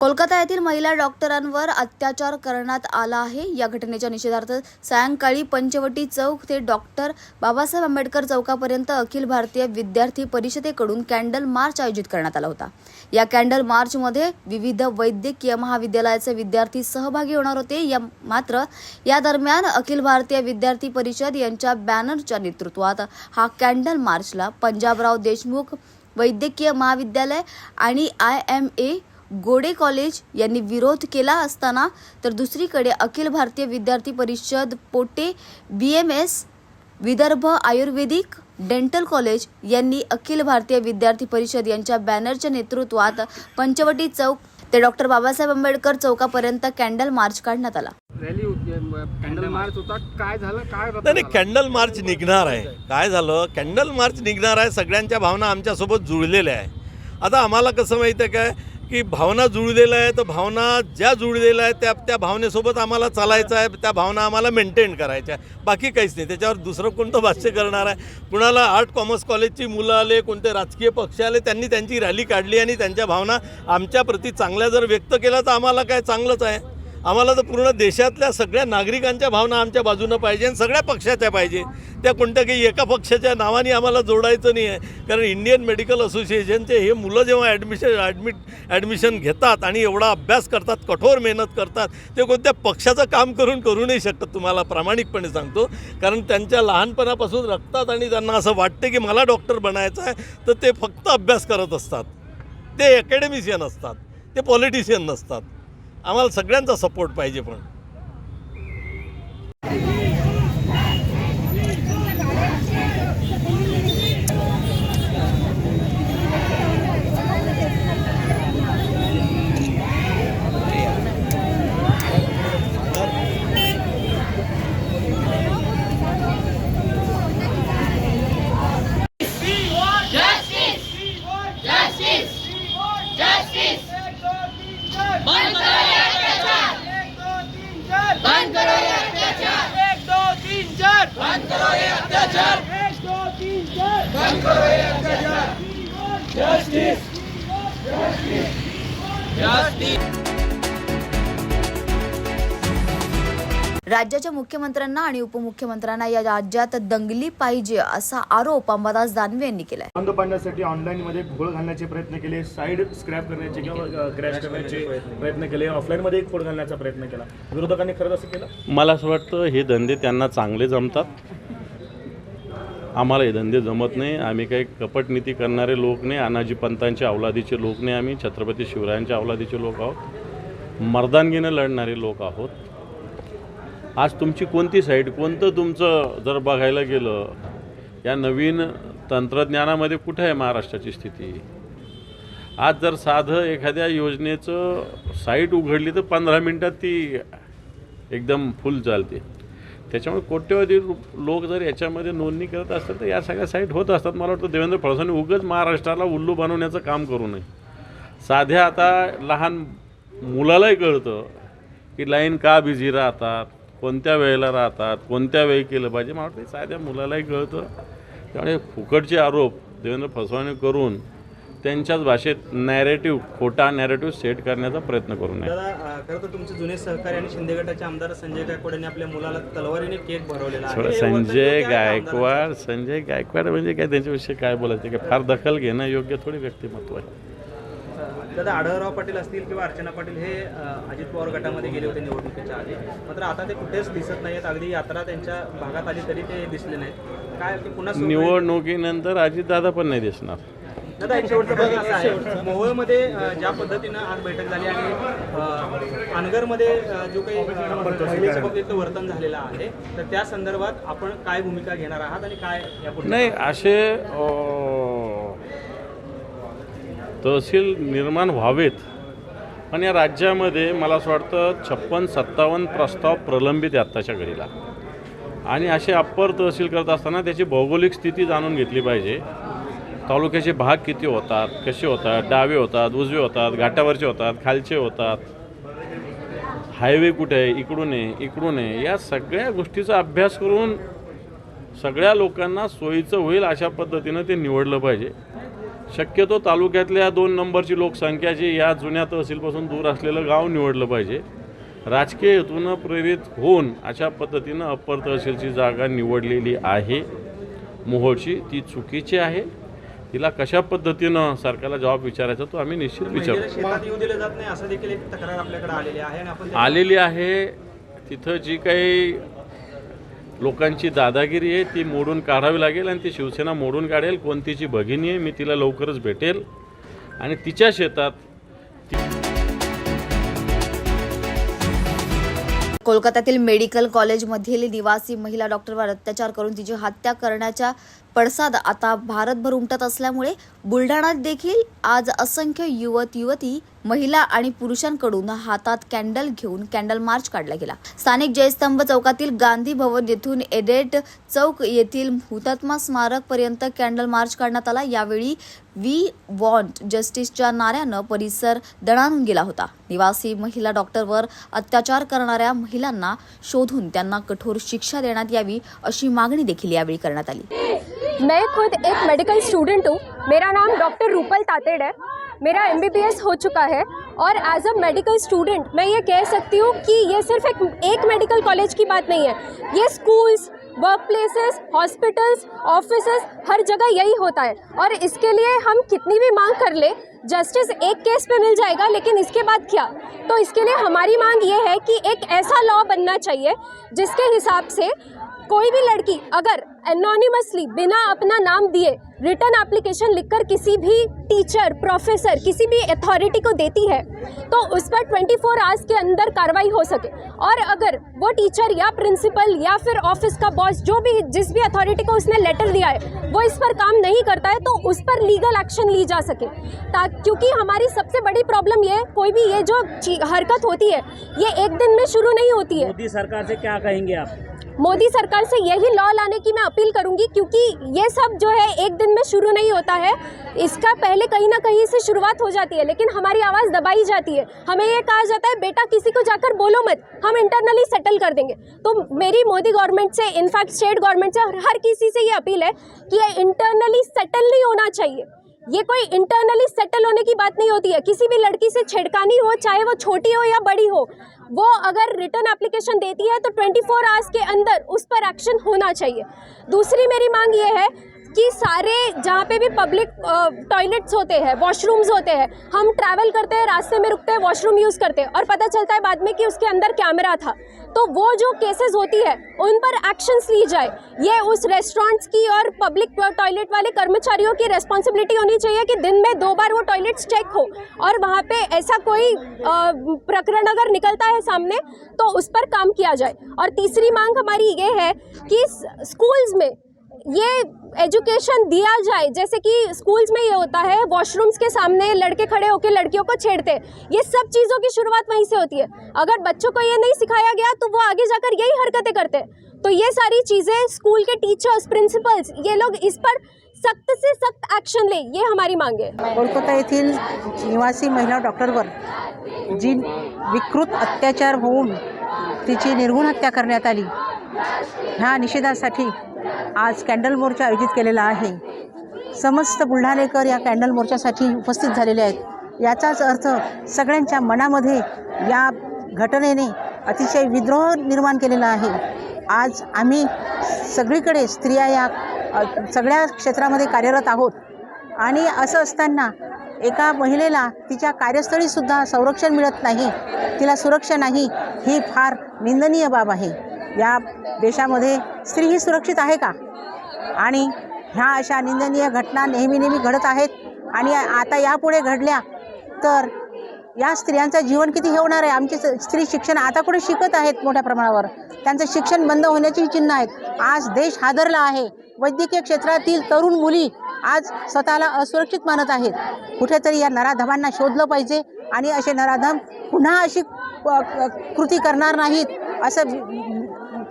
कोलकाता येथील महिला डॉक्टरांवर अत्याचार करण्यात आला आहे. या घटनेच्या निषेधार्थ सायंकाळी पंचवटी चौक ते डॉक्टर बाबासाहेब आंबेडकर चौकापर्यंत अखिल भारतीय विद्यार्थी परिषदेकडून कॅन्डल मार्च आयोजित करण्यात आला होता. या कॅन्डल मार्चमध्ये विविध वैद्यकीय महाविद्यालयाचे विद्यार्थी सहभागी होणार होते. या मात्र या दरम्यान अखिल भारतीय विद्यार्थी परिषद यांच्या बॅनरच्या नेतृत्वात हा कॅन्डल मार्चला पंजाबराव देशमुख वैद्यकीय महाविद्यालय आणि आय एम ए गोडे कॉलेज यांनी विरोध केला असताना तर दुसरीकडे Akhil Bharatiya Vidyarthi Parishad Pote B M S Vidarbha ayurvedic dental college यांनी अखिल भारतीय विद्यार्थी परिषद यांच्या बॅनरच्या नेतृत्वात पंचवटी चौक ते डॉक्टर बाबासाहेब आंबेडकर चौकापर्यंत कॅन्डल मार्च काढण्यात आला. रॅली होती कॅन्डल मार्च होता. काय झालं? काय नाही नाही कॅन्डल मार्च निघणार आहे. काय झालं? कॅन्डल मार्च निघणार आहे. सगळ्यांच्या भावना आमच्यासोबत जुळलेल्या आहे. आता आम्हाला कसं माहिती आहे काय? की भावना जुळलेल्या आहे तर भावना ज्या जुळलेल्या आहेत त्या त्या भावनेसोबत आम्हाला चालायचं आहे त्या भावना आम्हाला मेंटेन करायच्या आहे. बाकी काहीच नाही. त्याच्यावर दुसरं कोणतं भाष्य करणार आहे? कुणाला आर्ट कॉमर्स कॉलेजची मुलं आले कोणते राजकीय पक्ष आले त्यांनी त्यांची रॅली काढली आणि त्यांच्या भावना आमच्या प्रती चांगल्या जर व्यक्त केल्या तर आम्हाला काय चांगलंच आहे? आम्हाला तर पूर्ण देशातल्या सगळ्या नागरिकांच्या भावना आमच्या बाजूनं पाहिजे आणि सगळ्या पक्षाच्या पाहिजे. त्या कोणत्या काही एका पक्षाच्या नावाने आम्हाला जोडायचं नाही आहे. कारण इंडियन मेडिकल असोसिएशनचे हे मुलं जेव्हा ॲडमिशन ॲडमिट ॲडमिशन घेतात आणि एवढा अभ्यास करतात कठोर मेहनत करतात ते कोणत्या पक्षाचं काम करून करू नाही शकत तुम्हाला प्रामाणिकपणे सांगतो. कारण त्यांच्या लहानपणापासून रक्तात आणि त्यांना असं वाटते की मला डॉक्टर बनायचं आहे तर ते फक्त अभ्यास करत असतात. ते अकॅडमिशियन असतात. ते पॉलिटिशियन नसतात. आम्हाला सगळ्यांचा सपोर्ट पाहिजे पण बंद करो ये अत्याचार बंद करो ये अत्याचार एक दो तीन चार बंद करो ये अत्याचार बंद करो ये अत्याचार जस्टिस राज्याच्या मुख्यमंत्र्यांना आणि उपमुख्यमंत्र्यांना या राज्यात दंगली पाहिजे असा आरोप अंबादास दानवे यांनी केलाय. बंद पाडण्यासाठी ऑनलाईनमध्ये घोळ घालण्याचे प्रयत्न केले साईड स्क्रॅप करण्याचे किंवा क्रॅश करण्याचे प्रयत्न केले ऑफलाईनमध्ये एक फोड घालण्याचा प्रयत्न केला. विरोधकांनी खरंच असं केलं? मला असं वाटतं हे धंदे त्यांना चांगले जमतात. आम्हाला हे धंदे जमत नाही. आम्ही काही कपटनीती करणारे लोक नाही. अनाजी पंतांच्या अवलादीचे लोक नाही आम्ही. छत्रपती शिवरायांच्या अवलादीचे लोक आहोत. मर्दानगीनं लढणारे लोक आहोत. आज तुमची कोणती साईड कोणतं तुमचं जर बघायला गेलं या नवीन तंत्रज्ञानामध्ये कुठं आहे महाराष्ट्राची स्थिती? आज जर साधं एखाद्या योजनेचं साईट उघडली तर पंधरा मिनटात ती एकदम फुल चालते. त्याच्यामुळे कोट्यवधी लोक जर याच्यामध्ये नोंदणी करत असतात तर या सगळ्या साईट होत असतात. मला वाटतं देवेंद्र फडणवीस उगच महाराष्ट्राला उल्लू बनवण्याचं काम करू नये. साध्या आता लहान मुलालाही कळतं की लाईन का बिझी राहतात कोणत्या वेळेला राहतात कोणत्या वेळी केलं पाहिजे. मला वाटतं साध्या मुलालाही कळतं. त्यामुळे फुकटचे आरोप देवेंद्र फसवणूक करून त्यांच्याच भाषेत नॅरेटिव्ह खोटा नॅरेटिव्ह सेट करण्याचा प्रयत्न करू नये. खरं तर तुमचे जुने सहकारी आणि शिंदे गटाचे आमदार संजय गायकवाड यांनी आपल्या मुलाला तलवारीने केक भरवलेला संजय गायकवाड संजय गायकवाड म्हणजे काय? त्यांच्याविषयी काय बोलायचं? काय फार दखल घेणं योग्य थोडी व्यक्तिमत्व आहे? दादा आढळराव पाटील असतील किंवा अर्चना पाटील हे अजित पवार गटामध्ये गेले होते निवडणुकीच्या आधी. मात्र आता ते कुठेच दिसत नाहीत अगदी यात्रा त्यांच्या भागात आली तरी ते दिसले नाहीत. काय पुन्हा? निवडणुकीनंतर अजितदादा पण नाही दिसणार. दादा एक शेवटचा प्रश्न असा आहे. मोहोळमध्ये अ, ज्या पद्धतीनं आज बैठक झाली आणि अनगरमध्ये जो काही अ, महिलेच्या बाबतीत वर्तन झालेलं आहे तर त्या संदर्भात आपण काय भूमिका घेणार आहात आणि काय यापुढे नाही असे तहसील निर्माण व्हावेत पण या राज्यामध्ये मला असं वाटतं छप्पन सत्तावन्न प्रस्ताव प्रलंबित आहे आत्ताच्या घडीला. आणि असे अप्पर तहसील करत असताना त्याची भौगोलिक स्थिती जाणून घेतली पाहिजे. तालुक्याचे भाग किती होतात कसे होतात डावे होतात उजवे होतात घाटावरचे होतात खालचे होतात? हायवे कुठे आहे? इकडून आहे इकडून आहे. या सगळ्या गोष्टीचा अभ्यास करून सगळ्या लोकांना सोयीचं होईल अशा पद्धतीनं ते निवडलं पाहिजे. शक्यतो तालुक्यातल्या दोन नंबरची लोकसंख्या जी या जुन्या तहसीलपासून दूर असलेलं गाव निवडलं पाहिजे. राजकीय हेतूनं प्रेरित होऊन अशा पद्धतीनं अप्पर तहसीलची जागा निवडलेली आहे. मोहोळची ती चुकीची आहे. तिला कशा पद्धतीनं सरकारला जबाब विचारायचा तो आम्ही निश्चित विचारतो. शेतात येऊ दिलं जात नाही असं देखील एक तक्रार आपल्याकडे आलेली आहे आणि आपण त्या- आलेली आहे. तिथं जी काही लोकांची दादागिरी आहे ती मोडून काढावी लागेल आणि ती शिवसेना मोडून काढेल. कोणतीची भगिनी आहे मी तिला लवकरच भेटेल. आणि तिच्या शेतात कोलकात्यातील मेडिकल कॉलेजमधील निवासी महिला डॉक्टरवर अत्याचार करून तिची हत्या करण्याच्या पडसाद आता भारतभर उमटत असल्यामुळे बुलढाणात देखील आज असंख्य युवत युवती महिला आणि पुरुषांकडून हातात कॅन्डल घेऊन कॅन्डल मार्च काढला गेला. स्थानिक जयस्तंभ चौकातील गांधी भवन येथून एडेट चौक येथील हुतात्मा स्मारक पर्यंत कॅन्डल मार्च काढण्यात आला. यावेळी वी वॉन्ट जस्टिसच्या नाऱ्यानं परिसर दणाणून गेला होता. निवासी महिला डॉक्टरवर अत्याचार करणाऱ्या महिलांना शोधून त्यांना कठोर शिक्षा देण्यात यावी अशी मागणी देखील यावेळी करण्यात आली. मैं खुद एक मेडिकल स्टूडेंट हूँ। मेरा नाम डॉक्टर रूपल तातेड़ है। मेरा एमबीबीएस हो चुका है और एज अ मेडिकल स्टूडेंट मैं ये कह सकती हूँ कि ये सिर्फ़ एक एक मेडिकल कॉलेज की बात नहीं है। ये schools work places hospitals office हर जगह यही होता है। और इसके लिए हम कितनी भी मांग कर ले जस्टिस एक केस पे मिल जाएगा, लेकिन इसके बाद क्या? तो इसके लिए हमारी मांग ये है कि एक ऐसा लॉ बनना चाहिए, जिसके हिसाब से कोई भी लड़की, अगर एनोनिमसली बिना अपना नाम दिए रिटर्न एप्लीकेशन लिखकर किसी भी टीचर प्रोफेसर किसी भी अथॉरिटी को देती है तो उस पर 24 फोर आवर्स के अंदर कार्रवाई हो सके। और अगर वो टीचर या प्रिंसिपल या फिर ऑफ़िस का बॉस जो भी जिस भी अथॉरिटी को उसने लेटर दिया है वो इस पर काम नहीं करता है तो उस पर लीगल एक्शन ली जा सके। ता क्योंकि हमारी सबसे बड़ी प्रॉब्लम ये कोई भी ये जो हरकत होती है ये एक दिन में शुरू नहीं होती है। मोदी सरकार से क्या कहेंगे आप? मोदी सरकार से यही लॉ लाने की मैं अपील करूँगी क्योंकि ये सब जो है एक दिन में शुरू नहीं होता है। इसका पहले कहीं ना कहीं से शुरुआत हो जाती है, लेकिन हमारी आवाज़ दबाई जाती है। हमें ये कहा जाता है, बेटा, किसी को जाकर बोलो मत, हम इंटरनली सेटल कर देंगे। तो मेरी मोदी गवर्नमेंट से इनफैक्ट स्टेट गवर्नमेंट से हर किसी से ये अपील है कि ये इंटरनली सेटल नहीं होना चाहिए। ये कोई इंटरनली सेटल होने की बात नहीं होती है। किसी भी लड़की से छेड़खानी हो, चाहे वो छोटी हो या बड़ी हो, वो अगर रिटर्न एप्लीकेशन देती है तो 24 फोर आवर्स के अंदर उस पर एक्शन होना चाहिए। दूसरी मेरी मांग ये है कि सारे जहाँ पे भी पब्लिक टॉयलेट्स होते हैं वॉशरूम्स होते हैं, हम ट्रैवल करते हैं, रास्ते में रुकते हैं वॉशरूम यूज़ करते हैं और पता चलता है बाद में कि उसके अंदर कैमरा था। तो वो जो केसेस होती है, उन पर एक्शंस ली जाए, ये उस रेस्टोरेंट्स की और पब्लिक टॉयलेट वाले कर्मचारियों की रेस्पॉन्सिबिलिटी होनी चाहिए कि दिन में दो बार वो टॉयलेट्स चेक हो और वहाँ पे ऐसा कोई प्रकरण अगर निकलता है सामने तो उस पर काम किया जाए। और तीसरी मांग हमारी ये है कि स्कूल्स में ये एजुकेशन दिया जाए, जैसे कि स्कूल्स में ये होता है वॉशरूम्स के सामने लड़के खड़े होकर लड़कियों को छेड़ते ये सब चीज़ों की शुरुआत वहीं से होती है। अगर बच्चों को ये नहीं सिखाया गया तो वो आगे जाकर यही हरकतें करते तो ये सारी चीज़ें स्कूल के टीचर्स प्रिंसिपल्स ये लोग इस पर सख्त से सख्त एक्शन ले, ये हमारी मांग है। कोलकाता येथील निवासी महिला डॉक्टर डॉक्टरवर जी विकृत अत्याचार होऊन तिची निर्गुण हत्या करण्यात आली. ह्या निषेधासाठी आज कॅन्डल मोर्चा आयोजित केलेला आहे. समस्त बुलढाणेकर या कॅन्डल मोर्चासाठी उपस्थित झालेले आहेत. याचाच अर्थ सगळ्यांच्या मनामध्ये या घटनेने अतिशय विद्रोह निर्माण केलेला आहे. आज आम्ही सगळीकडे स्त्रिया या सगळ्या क्षेत्रामध्ये कार्यरत आहोत. आणि असं असताना एका महिलेला तिच्या कार्यस्थळीसुद्धा संरक्षण मिळत नाही तिला सुरक्षा नाही ही फार निंदनीय बाब आहे. या देशामध्ये स्त्री ही सुरक्षित आहे का? आणि ह्या अशा निंदनीय घटना नेहमी नेहमी घडत आहेत आणि आता यापुढे घडल्या तर या स्त्रियांचं जीवन किती हे होणार आहे? आमचे स्त्री शिक्षण आता कुठे शिकत आहेत मोठ्या प्रमाणावर? त्यांचं शिक्षण बंद होण्याची चिन्ह आहेत. आज देश हादरला आहे. वैद्यकीय क्षेत्रातील तरुण मुली आज स्वतःला असुरक्षित मानत आहेत. कुठेतरी या नराधमांना शोधलं पाहिजे आणि असे नराधम पुन्हा अशी कृती करणार नाहीत. असं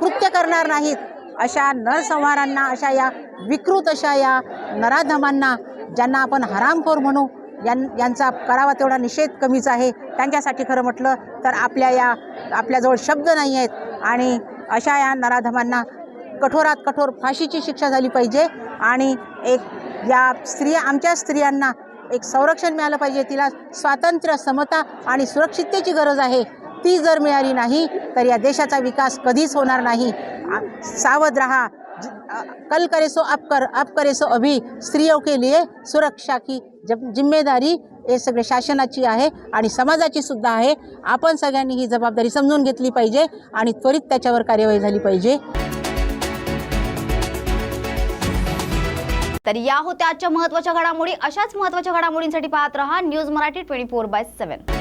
कृत्य करणार नाहीत. अशा नरसंहारांना अशा या विकृत अशा या नराधमांना ज्यांना आपण हरामखोर म्हणू यां यांचा करावा तेवढा निषेध कमीच आहे. त्यांच्यासाठी खरं म्हटलं तर आपल्या या आपल्याजवळ शब्द नाही आहेत. आणि अशा या नराधमांना कठोरात कठोर फाशीची शिक्षा झाली पाहिजे आणि एक या स्त्रिया आमच्या स्त्रियांना एक संरक्षण मिळालं पाहिजे. तिला स्वातंत्र्य समता आणि सुरक्षिततेची गरज आहे. ती जर मिळाली नाही तर या देशाचा विकास कधीच होणार नाही. सावध रहा. कल करे सो अब कर अब करे सो अभी. स्त्रियों के लिए सुरक्षा की जब जिम्मेदारी हे सगळे शासनाची आहे आणि समाजाची सुद्धा आहे. आपण सगळ्यांनी ही जबाबदारी समजून घेतली पाहिजे आणि त्वरित त्याच्यावर कार्यवाही झाली पाहिजे. तर या होत्या आजच्या महत्त्वाच्या घडामोडी. अशाच महत्त्वाच्या घडामोडींसाठी पाहत रहा news Marathi twenty four by seven.